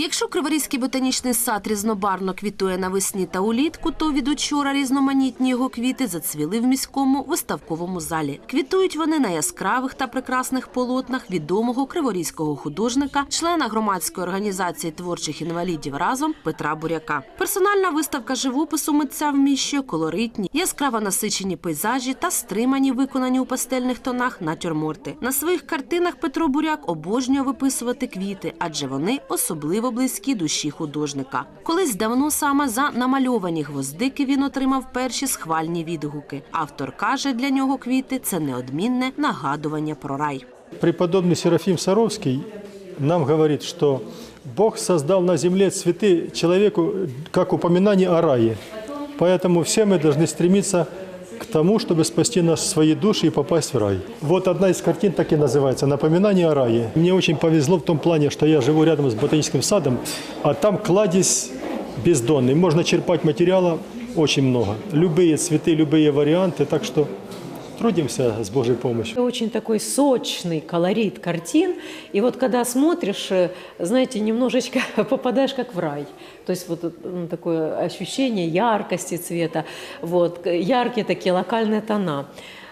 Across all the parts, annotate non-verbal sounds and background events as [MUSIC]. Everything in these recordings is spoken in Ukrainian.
Якщо Криворізький ботанічний сад різнобарно квітує навесні та улітку, то від учора різноманітні його квіти зацвіли в міському виставковому залі. Квітують вони на яскравих та прекрасних полотнах відомого криворізького художника, члена громадської організації творчих інвалідів разом Петра Буряка. Персональна виставка живопису митця вміщує колоритні, яскраво насичені пейзажі та стримані, виконані у пастельних тонах натюрморти. На своїх картинах Петро Буряк обожнює виписувати квіти, адже вони особливо близькі душі художника. Колись давно саме за намальовані гвоздики він отримав перші схвальні відгуки. Автор каже, для нього квіти це неодмінне нагадування про рай. Преподобный Серафим Саровский нам говорит, что Бог создал на земле цветы человеку как упоминание о рае. Поэтому все мы должны стремиться к тому, чтобы спасти наши свои души и попасть в рай. Вот одна из картин так и называется «Напоминание о рае». Мне очень повезло в том плане, что я живу рядом с ботаническим садом, а там кладезь бездонный. Можно черпать материала очень много. Любые цветы, любые варианты. Так что трудимся с Божьей помощью. Очень такой сочный колорит картин. И вот когда смотришь, э, знаете, немножечко [LAUGHS] попадаешь как в рай. То есть вот ну, такое ощущение яркости цвета, вот, к- яркие такие локальные тона.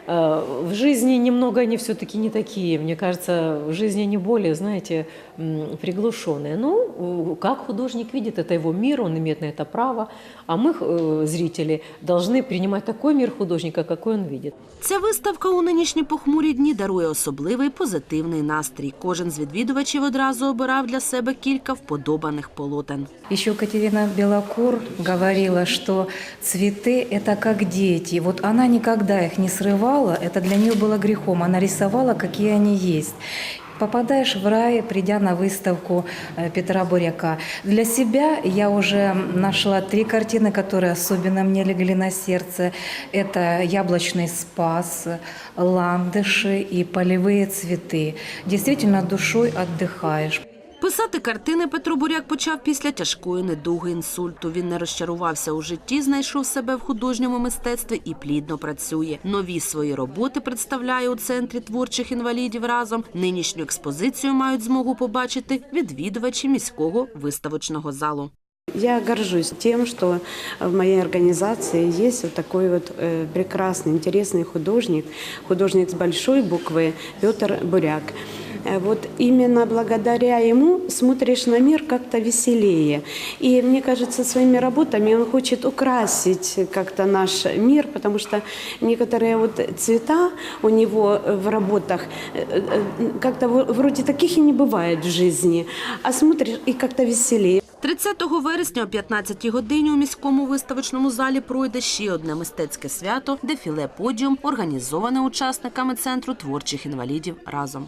Э, В жизни немного они все-таки не такие. Мне кажется, в жизни они более, знаете, м, приглушенные. Ну, э, как художник видит, это его мир, он имеет на это право. А мы, э, зрители, должны принимать такой мир художника, какой он видит. Ця виставка у нинішні похмурі дні дарує особливий позитивний настрій. Кожен з відвідувачів одразу обирав для себе кілька вподобаних полотен. Еще Катерина Белокур говорила, что цветы – это как дети. Вот она никогда их не срывала, это для нее было грехом. Она рисовала, какие они есть. Попадаешь в рай, придя на выставку э, Петра Буряка. Для себя я уже нашла три картины, которые особенно мне легли на сердце. Это «Яблочный спас», «Ландыши» и «Полевые цветы». Действительно, душой отдыхаешь. Писати картини Петро Буряк почав після тяжкої недуги інсульту. Він не розчарувався у житті, знайшов себе в художньому мистецтві і плідно працює. Нові свої роботи представляє у центрі творчих інвалідів разом. Нинішню експозицію мають змогу побачити відвідувачі міського виставочного залу. Я горжусь тем, что в моей организации есть вот такой вот э, прекрасный, интересный художник, художник с большой буквы Петр Буряк. Э, Вот именно благодаря ему смотришь на мир как-то веселее. И мне кажется, своими работами он хочет украсить как-то наш мир, потому что некоторые вот цвета у него в работах э, э, как-то в- вроде таких и не бывает в жизни, а смотришь и как-то веселее. 30 вересня о 15 годині у міському виставочному залі пройде ще одне мистецьке свято – дефіле подіум, організоване учасниками центру творчих інвалідів разом.